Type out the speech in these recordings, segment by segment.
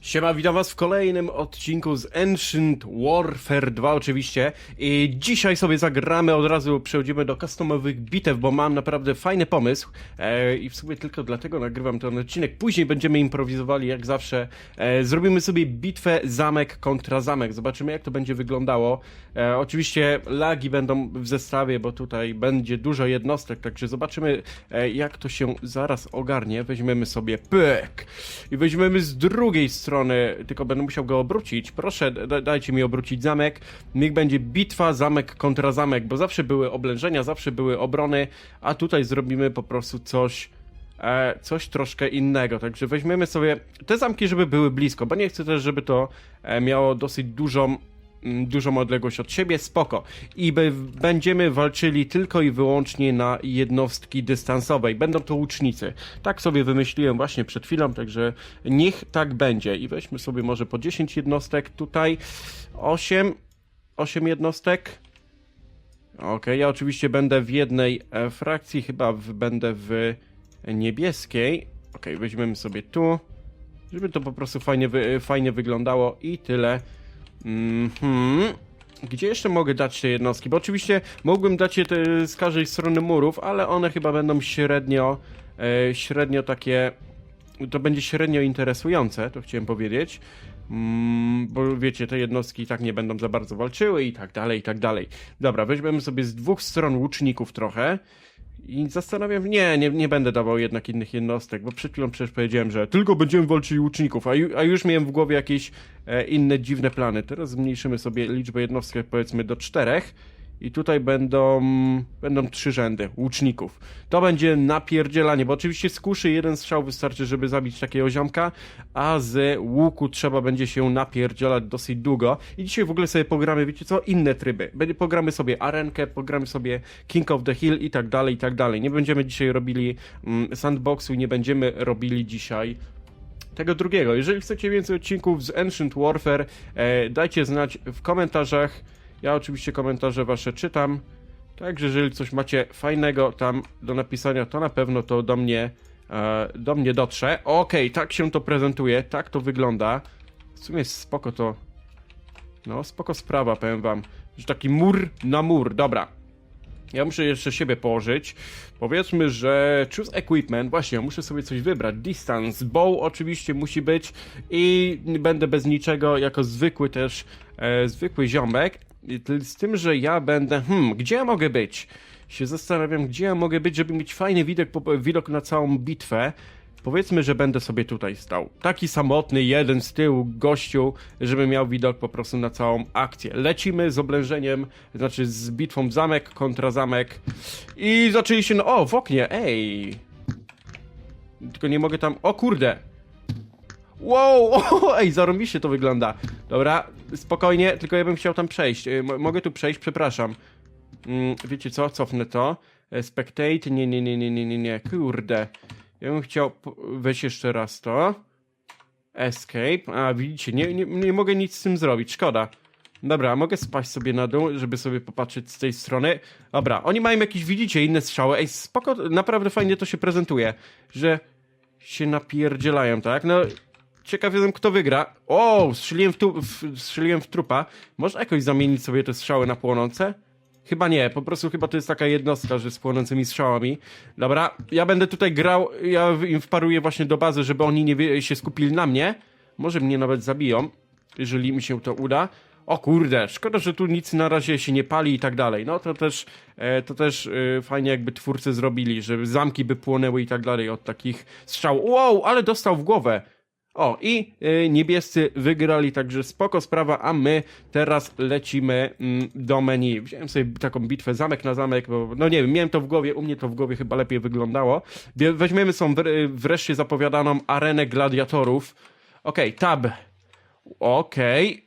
Siema, witam was w kolejnym odcinku z Ancient Warfare 2 oczywiście i dzisiaj sobie zagramy, od razu przechodzimy do customowych bitew, bo mam naprawdę fajny pomysł e, i w sumie tylko dlatego nagrywam ten odcinek. Później będziemy improwizowali jak zawsze. E, zrobimy sobie bitwę zamek kontra zamek, zobaczymy jak to będzie wyglądało. E, oczywiście lagi będą w zestawie, bo tutaj będzie dużo jednostek, także zobaczymy e, jak to się zaraz ogarnie. Weźmiemy sobie pyk i weźmiemy z drugiej strony, tylko będę musiał go obrócić. Proszę, da, dajcie mi obrócić zamek. Niech będzie bitwa zamek kontra zamek, bo zawsze były oblężenia, zawsze były obrony, a tutaj zrobimy po prostu coś e, coś troszkę innego. Także weźmiemy sobie te zamki, żeby były blisko, bo nie chcę też, żeby to e, miało dosyć dużą dużą odległość od siebie, spoko. I będziemy walczyli tylko i wyłącznie na jednostki dystansowej. Będą to łucznicy. Tak sobie wymyśliłem właśnie przed chwilą, także niech tak będzie. I weźmy sobie może po 10 jednostek tutaj. 8, 8 jednostek. Okej, ja oczywiście będę w jednej e, frakcji, chyba w, będę w niebieskiej. Okej, weźmiemy sobie tu, żeby to po prostu fajnie, wy, fajnie wyglądało i tyle. Mhm. Gdzie jeszcze mogę dać te jednostki? Bo oczywiście mógłbym dać je te z każdej strony murów, ale one chyba będą średnio, e, średnio takie, to będzie średnio interesujące, to chciałem powiedzieć. Mm, bo wiecie, te jednostki i tak nie będą za bardzo walczyły i tak dalej, i tak dalej. Dobra, weźmiemy sobie z dwóch stron łuczników trochę i zastanawiam, nie, nie, nie będę dawał jednak innych jednostek, bo przed chwilą przecież powiedziałem, że tylko będziemy walczyli łuczników, a, ju, a już miałem w głowie jakieś e, inne dziwne plany. Teraz zmniejszymy sobie liczbę jednostek powiedzmy do czterech i tutaj będą, będą trzy rzędy łuczników. To będzie napierdzielanie, bo oczywiście z kuszy jeden strzał wystarczy, żeby zabić takiego ziomka, a z łuku trzeba będzie się napierdzielać dosyć długo. I dzisiaj w ogóle sobie pogramy, wiecie co, inne tryby. Pogramy sobie arenkę, pogramy sobie King of the Hill i tak dalej, i tak dalej. Nie będziemy dzisiaj robili mm, sandboxu, nie będziemy robili dzisiaj tego drugiego. Jeżeli chcecie więcej odcinków z Ancient Warfare, e, dajcie znać w komentarzach. Ja oczywiście komentarze wasze czytam. Także jeżeli coś macie fajnego tam do napisania, to na pewno to do mnie, e, do mnie dotrze. Okej, tak się to prezentuje, tak to wygląda. W sumie jest spoko to. No, spoko sprawa, powiem wam. Że taki mur na mur, dobra. Ja muszę jeszcze siebie położyć. Powiedzmy, że choose equipment. Właśnie, muszę sobie coś wybrać. Distance, bow oczywiście musi być i będę bez niczego, jako zwykły też, e, zwykły ziomek. Z tym, że ja będę, hmm, gdzie ja mogę być? Się zastanawiam, gdzie ja mogę być, żeby mieć fajny widok, widok na całą bitwę. Powiedzmy, że będę sobie tutaj stał. Taki samotny, jeden z tyłu gościu, żeby miał widok po prostu na całą akcję. Lecimy z oblężeniem, znaczy z bitwą zamek kontra zamek. I zaczęli się, no o, w oknie, ej. Tylko nie mogę tam, o kurde. Wow, o, ej, zarąbiście to wygląda. Dobra, spokojnie, tylko ja bym chciał tam przejść. Y, mo- mogę tu przejść, przepraszam. Mm, wiecie co, cofnę to. E, Spectate, nie, nie, nie, nie, nie, nie, nie, kurde. Ja bym chciał po- weź jeszcze raz to. Escape. A, widzicie, nie, nie, nie mogę nic z tym zrobić, szkoda. Dobra, mogę spaść sobie na dół, żeby sobie popatrzeć z tej strony. Dobra, oni mają jakieś, widzicie, inne strzały. Ej, spoko, naprawdę fajnie to się prezentuje, że się napierdzielają, tak? No, ciekaw jestem, kto wygra. O, strzeliłem w, tu, w, strzeliłem w trupa. Można jakoś zamienić sobie te strzały na płonące? Chyba nie, po prostu chyba to jest taka jednostka, że z płonącymi strzałami. Dobra, ja będę tutaj grał, ja im wparuję właśnie do bazy, żeby oni nie się skupili na mnie. Może mnie nawet zabiją, jeżeli mi się to uda. O kurde, szkoda, że tu nic na razie się nie pali i tak dalej. No to też, e, to też e, fajnie jakby twórcy zrobili, żeby zamki by płonęły i tak dalej od takich strzał. Wow, ale dostał w głowę. O, i y, niebiescy wygrali, także spoko sprawa, a my teraz lecimy mm, do menu. Wziąłem sobie taką bitwę zamek na zamek, bo no nie wiem, miałem to w głowie, u mnie to w głowie chyba lepiej wyglądało. Weźmiemy są wr- wreszcie zapowiadaną arenę gladiatorów. Okej, tab. Okej.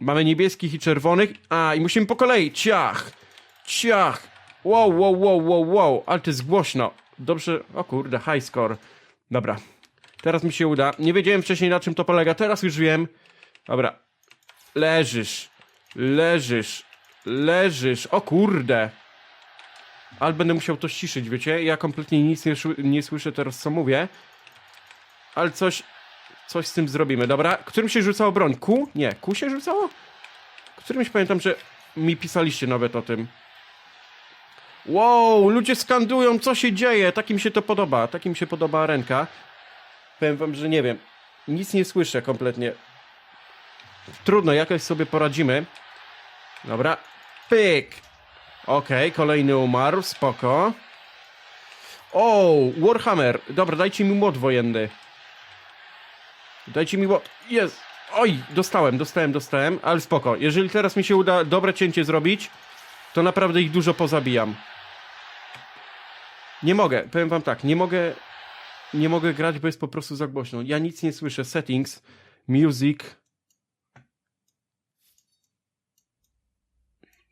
Mamy niebieskich i czerwonych. A, i musimy po kolei. Ciach! Ciach! Wow, wow, wow, wow, wow. Ale to jest głośno. Dobrze. O kurde, high score. Dobra. Teraz mi się uda. Nie wiedziałem wcześniej na czym to polega. Teraz już wiem. Dobra. Leżysz. Leżysz. Leżysz. O kurde. Ale będę musiał to ściszyć, wiecie? Ja kompletnie nic nie, nie słyszę teraz, co mówię. Ale coś... coś z tym zrobimy, dobra? Którym się rzucało broń? Ku? Nie, ku się rzucało? Którymś pamiętam, że mi pisaliście nawet o tym. Wow, ludzie skandują, co się dzieje. Takim się to podoba. Takim się podoba ręka. Powiem wam, że nie wiem. Nic nie słyszę kompletnie. Trudno, jakoś sobie poradzimy. Dobra. Pyk. Okej, kolejny umarł, spoko. O, Warhammer. Dobra, dajcie mi młot wojenny. Dajcie mi młot. Jest. Oj, dostałem, dostałem, dostałem, ale spoko. Jeżeli teraz mi się uda dobre cięcie zrobić, to naprawdę ich dużo pozabijam. Nie mogę, powiem wam tak, nie mogę, nie mogę grać, bo jest po prostu za głośno. Ja nic nie słyszę. Settings, music.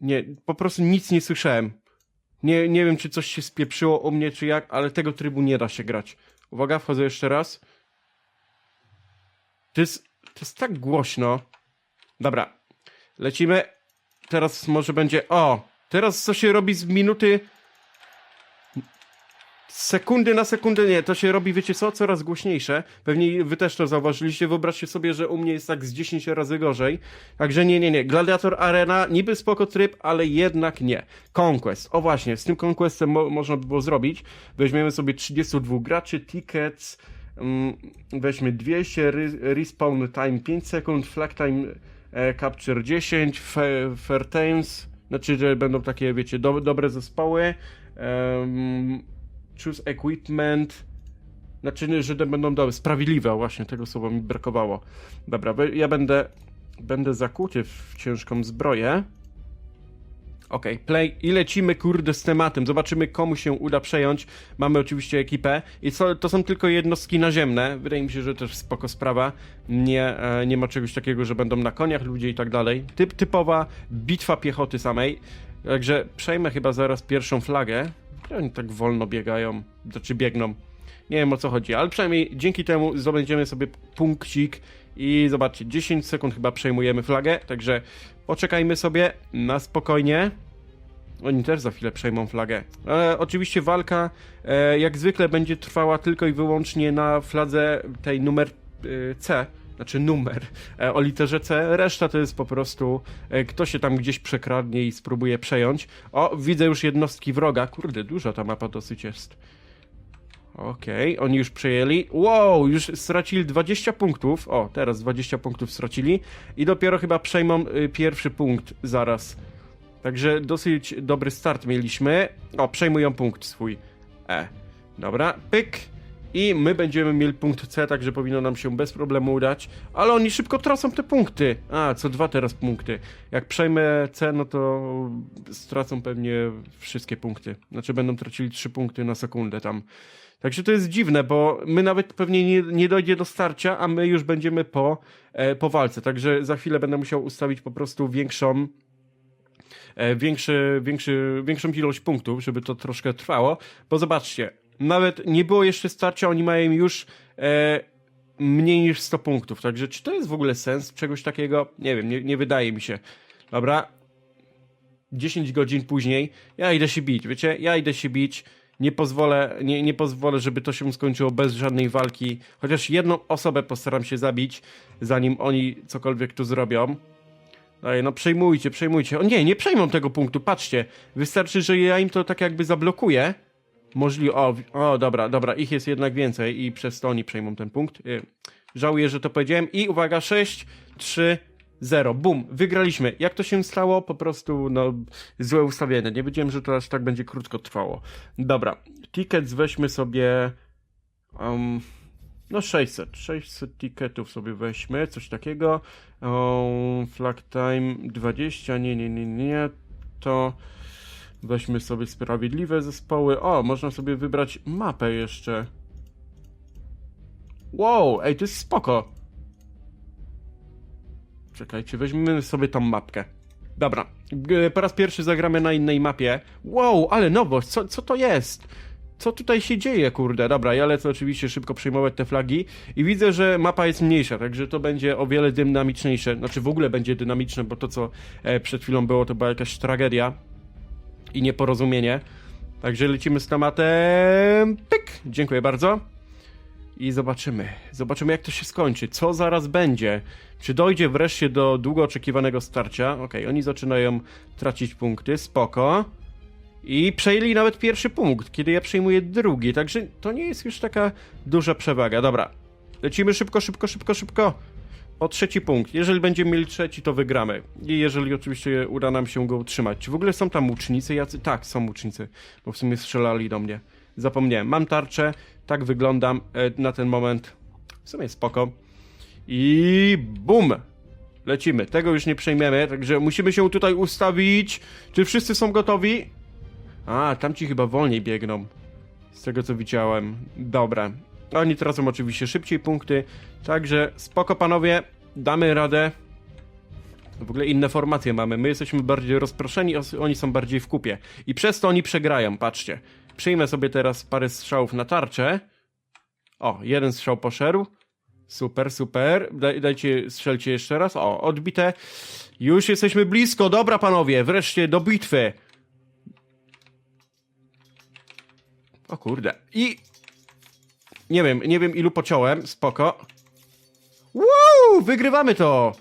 Nie, po prostu nic nie słyszałem. Nie, nie wiem, czy coś się spieprzyło o mnie, czy jak, ale tego trybu nie da się grać. Uwaga, wchodzę jeszcze raz. To jest, to jest tak głośno. Dobra, lecimy. Teraz może będzie. O! Teraz co się robi z minuty. Sekundy na sekundę nie, to się robi, wiecie co, coraz głośniejsze. Pewnie wy też to zauważyliście. Wyobraźcie sobie, że u mnie jest tak z 10 razy gorzej. Także nie, nie, nie. Gladiator Arena, niby spoko tryb, ale jednak nie. Conquest. O właśnie, z tym Conquestem mo można by było zrobić. Weźmiemy sobie 32 graczy, tickets. Mm, weźmy 200, re- respawn time 5 sekund, flag time e, capture 10, fa- fair times, znaczy, że będą takie, wiecie, do, dobre zespoły. Um, choose equipment, że te będą dobre, sprawiedliwe, właśnie tego słowa mi brakowało. Dobra, ja będę, będę zakuty w ciężką zbroję. Okej, play i lecimy kurde z tematem. Zobaczymy komu się uda przejąć. Mamy oczywiście ekipę i co, to są tylko jednostki naziemne. Wydaje mi się, że też spoko sprawa. Nie, e, nie ma czegoś takiego, że będą na koniach ludzie i tak dalej. Typ, typowa bitwa piechoty samej. Także przejmę chyba zaraz pierwszą flagę. Oni tak wolno biegają, znaczy biegną. Nie wiem o co chodzi, ale przynajmniej dzięki temu zdobędziemy sobie punkcik i zobaczcie, 10 sekund chyba przejmujemy flagę, także poczekajmy sobie na spokojnie. Oni też za chwilę przejmą flagę. E, oczywiście walka e, jak zwykle będzie trwała tylko i wyłącznie na fladze tej numer e, C, znaczy numer e, o literze C. Reszta to jest po prostu e, kto się tam gdzieś przekradnie i spróbuje przejąć. O, widzę już jednostki wroga. Kurde, duża ta mapa dosyć jest. Okej, oni już przejęli. Wow, już stracili 20 punktów. O, teraz 20 punktów stracili. I dopiero chyba przejmą y, pierwszy punkt zaraz. Także dosyć dobry start mieliśmy. O, przejmują punkt swój. E. Dobra, pyk. I my będziemy mieli punkt C, także powinno nam się bez problemu udać. Ale oni szybko tracą te punkty. A, co dwa teraz punkty. Jak przejmę C, no to stracą pewnie wszystkie punkty. Znaczy będą tracili 3 punkty na sekundę tam. Także to jest dziwne, bo my nawet pewnie nie, nie dojdzie do starcia, a my już będziemy po, e, po walce. Także za chwilę będę musiał ustawić po prostu większą, e, większy, większy, większą ilość punktów, żeby to troszkę trwało. Bo zobaczcie, nawet nie było jeszcze starcia, oni mają już e, mniej niż 100 punktów. Także czy to jest w ogóle sens czegoś takiego? Nie wiem, nie, nie wydaje mi się. Dobra. 10 godzin później, ja idę się bić, wiecie? Ja idę się bić. Nie pozwolę, nie, nie pozwolę, żeby to się skończyło bez żadnej walki. Chociaż jedną osobę postaram się zabić, zanim oni cokolwiek tu zrobią. Ej, no przejmujcie, przejmujcie. O nie, nie przejmą tego punktu, patrzcie. Wystarczy, że ja im to tak jakby zablokuję. Możliwe. O, o, dobra, dobra, ich jest jednak więcej i przez to oni przejmą ten punkt. Y, Żałuję, że to powiedziałem. I uwaga, 6, 3, 0. Bum, wygraliśmy. Jak to się stało? Po prostu, no, złe ustawienie. Nie wiedziałem, że to aż tak będzie krótko trwało. Dobra, tickets weźmy sobie. Um, no 600, 600 ticketów sobie weźmy, coś takiego. Um, flag time 20, nie, nie, nie, nie, to weźmy sobie sprawiedliwe zespoły. O, można sobie wybrać mapę jeszcze. Wow, ej, to jest spoko. Czekajcie, weźmiemy sobie tą mapkę. Dobra, po raz pierwszy zagramy na innej mapie. Wow, ale nowość, co, co to jest? Co tutaj się dzieje, kurde? Dobra, ja lecę oczywiście szybko przejmować te flagi i widzę, że mapa jest mniejsza, także to będzie o wiele dynamiczniejsze. Znaczy w ogóle będzie dynamiczne, bo to co e, przed chwilą było, to była jakaś tragedia i nieporozumienie. Także lecimy z tematem. Pyk! Dziękuję bardzo. i zobaczymy. Zobaczymy, jak to się skończy. Co zaraz będzie? Czy dojdzie wreszcie do długo oczekiwanego starcia? Okej, oni zaczynają tracić punkty, spoko. I przejęli nawet pierwszy punkt, kiedy ja przejmuję drugi, także to nie jest już taka duża przewaga. Dobra, lecimy szybko, szybko, szybko, szybko. O trzeci punkt. Jeżeli będziemy mieli trzeci, to wygramy. I jeżeli oczywiście uda nam się go utrzymać. Czy w ogóle są tam łucznicy jacy? Tak, są łucznicy, bo w sumie strzelali do mnie. Zapomniałem. Mam tarczę, tak wyglądam e, na ten moment. W sumie spoko. I bum! Lecimy. Tego już nie przejmiemy, także musimy się tutaj ustawić. Czy wszyscy są gotowi? A, tamci chyba wolniej biegną. Z tego co widziałem. Dobra. Oni tracą oczywiście szybciej punkty. Także spoko panowie, damy radę. W ogóle inne formacje mamy. My jesteśmy bardziej rozproszeni, os- oni są bardziej w kupie. I przez to oni przegrają, patrzcie. Przyjmę sobie teraz parę strzałów na tarczę. O, jeden strzał poszedł. Super, super. Daj, dajcie, strzelcie jeszcze raz. O, odbite. Już jesteśmy blisko. Dobra, panowie, wreszcie do bitwy. O kurde. I... Nie wiem, nie wiem ilu pociąłem. Spoko. Woo! Wygrywamy to!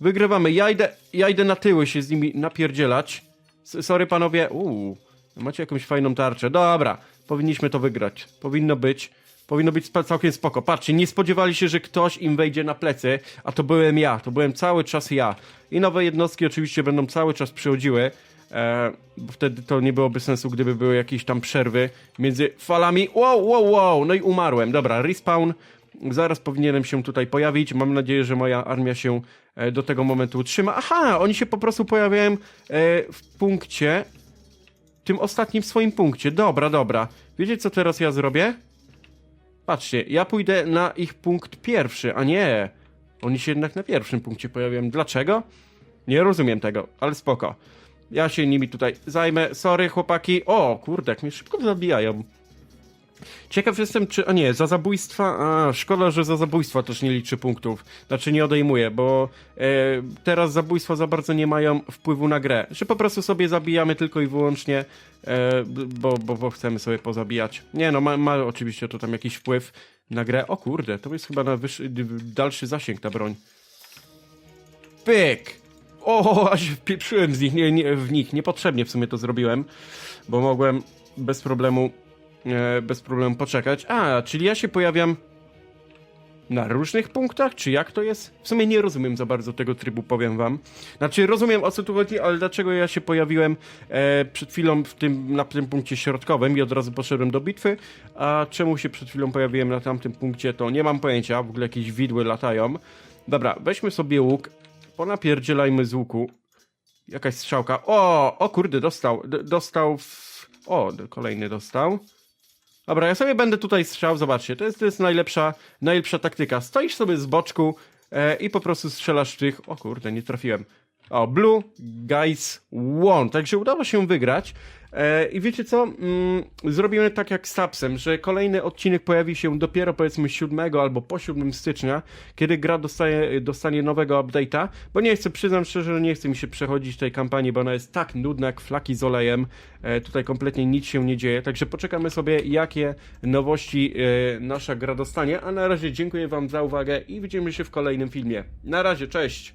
Wygrywamy. Ja idę, ja idę na tyły się z nimi napierdzielać. S sorry panowie. Uuu. Macie jakąś fajną tarczę. Dobra. Powinniśmy to wygrać. Powinno być. Powinno być całkiem spoko. Patrzcie, nie spodziewali się, że ktoś im wejdzie na plecy, a to byłem ja. To byłem cały czas ja. I nowe jednostki oczywiście będą cały czas przychodziły. E, bo wtedy to nie byłoby sensu, gdyby były jakieś tam przerwy między falami. Wow, wow, wow, no i umarłem. Dobra, respawn. Zaraz powinienem się tutaj pojawić. Mam nadzieję, że moja armia się e, do tego momentu utrzyma. Aha, oni się po prostu pojawiają e, w punkcie, tym ostatnim swoim punkcie. Dobra, dobra. Wiecie, co teraz ja zrobię? Patrzcie, ja pójdę na ich punkt pierwszy, a nie. Oni się jednak na pierwszym punkcie pojawiają. Dlaczego? Nie rozumiem tego, ale spoko. Ja się nimi tutaj zajmę. Sorry, chłopaki. O, kurde, jak mnie szybko zabijają. Ciekaw jestem, czy. A nie, za zabójstwa. A, szkoda, że za zabójstwa też nie liczy punktów. Znaczy nie odejmuje, bo e, teraz zabójstwa za bardzo nie mają wpływu na grę. Że po prostu sobie zabijamy tylko i wyłącznie, e, bo, bo, bo chcemy sobie pozabijać. Nie no, ma, ma oczywiście to tam jakiś wpływ na grę. O kurde, to jest chyba na wyższy, dalszy zasięg ta broń. Pyk! O, aż wpieprzyłem z nich, nie, nie, w nich. Niepotrzebnie w sumie to zrobiłem, bo mogłem bez problemu e, bez problemu poczekać. A, czyli ja się pojawiam na różnych punktach, czy jak to jest? W sumie nie rozumiem za bardzo tego trybu, powiem wam. Znaczy, rozumiem o co tu chodzi, ale dlaczego ja się pojawiłem e, przed chwilą w tym, na tym punkcie środkowym i od razu poszedłem do bitwy, a czemu się przed chwilą pojawiłem na tamtym punkcie, to nie mam pojęcia, w ogóle jakieś widły latają. Dobra, weźmy sobie łuk, ponapierdzielajmy z łuku. Jakaś strzałka. O, o kurde, dostał, dostał w... O, kolejny dostał. Dobra, ja sobie będę tutaj strzał, zobaczcie, to jest, to jest najlepsza, najlepsza taktyka. Stoisz sobie z boczku e, i po prostu strzelasz tych... O kurde, nie trafiłem. O, Blue Guys Won. Także udało się wygrać. E, I wiecie co? Mm, zrobimy tak jak z Tapsem, że kolejny odcinek pojawi się dopiero powiedzmy 7 albo po 7 stycznia, kiedy gra dostaje, dostanie nowego update'a, bo nie chcę, przyznam szczerze, że nie chce mi się przechodzić tej kampanii, bo ona jest tak nudna jak flaki z olejem. E, tutaj kompletnie nic się nie dzieje, także poczekamy sobie jakie nowości e, nasza gra dostanie, a na razie dziękuję wam za uwagę i widzimy się w kolejnym filmie. Na razie, cześć!